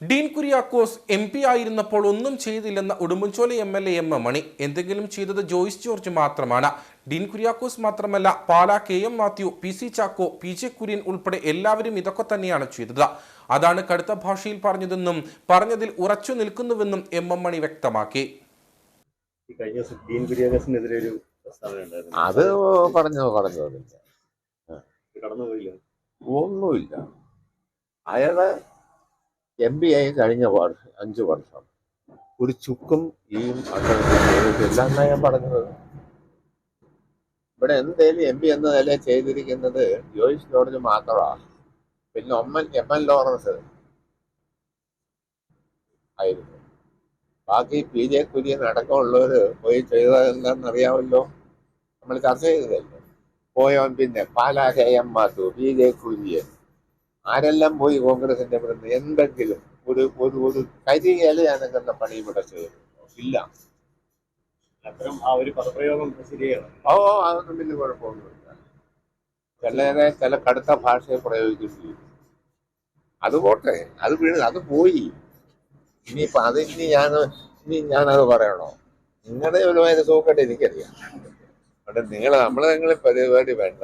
Dean Kuriakose M P ആയിരുന്നപ്പോൾ ഒന്നും ചെയ്തില്ലെന്ന Udumbanchola M L A M M Mani എന്തെങ്കിലും ചെയ്തത് ജോയിസ് ജോർജ് മാത്രമാണ്. ഡീൻ കുര്യാക്കോസ് മാത്രമല്ല Pala K M Mathew P C Chacko P J Kurian ഉൾപ്പെടെ എല്ലാവരും ഇതൊക്കെ തന്നെയാണ് ചെയ്തത്. അതാണ് കടുത്ത ഭാഷയിൽ പറഞ്ഞതെന്നും പറഞ്ഞതിൽ ഉറച്ചു നിൽക്കുന്നുവെന്നും എം എം മണി വ്യക്തമാക്കി. അത് പറഞ്ഞു പറഞ്ഞതില്ല ഒന്നുമില്ല. അയാൾ എം ബി ആയി കഴിഞ്ഞ വർഷം അഞ്ച് വർഷം. ഒരു ചുക്കും ഈ എന്നാ ഞാൻ പറഞ്ഞത്? ഇവിടെ എന്തേലും എം പി എന്ന നില ചെയ്തിരിക്കുന്നത്? ജോയിസ് ജോർജ് മാത്രമാണ് പിന്നെ ഒമ്മൻ എം എൻ ലോറൻസ് ആയിരുന്നു. ബാക്കി പി ജെ കുര്യൻ അടക്കമുള്ളവര് പോയി ചെയ്തത് നമ്മൾ ചർച്ച ചെയ്തതല്ലേ? പോയോൻ പിന്നെ Pala K M Mathew P J Kurian. ആരെല്ലാം പോയി കോൺഗ്രസിന്റെ ഇവിടുന്ന് എന്തെങ്കിലും ഒരു ഒരു ഒരു കരിയില അനങ്ങുന്ന പണി ഇവിടെ ചെയ്യുന്നു ഇല്ല. അത്തരം ആ ഒരു പദപ്രയോഗം ശരിയാണ്. ഓ അതൊന്നും വലിയ കുഴപ്പമൊന്നുമില്ല. ചിലരെ ചില കടുത്ത ഭാഷയെ പ്രയോഗിക്കുന്നു അത് പോട്ടെ അത് വീണ് അത് പോയി. ഇനിയിപ്പോ അത് ഇനി ഞാൻ ഇനി ഞാനത് പറയണോ? നിങ്ങളുടെ ഒരു അതിന് സൂക്കട്ടെ എനിക്കറിയാം. അവിടെ നിങ്ങൾ നമ്മളെ നിങ്ങളെ പരിപാടി വേണ്ട.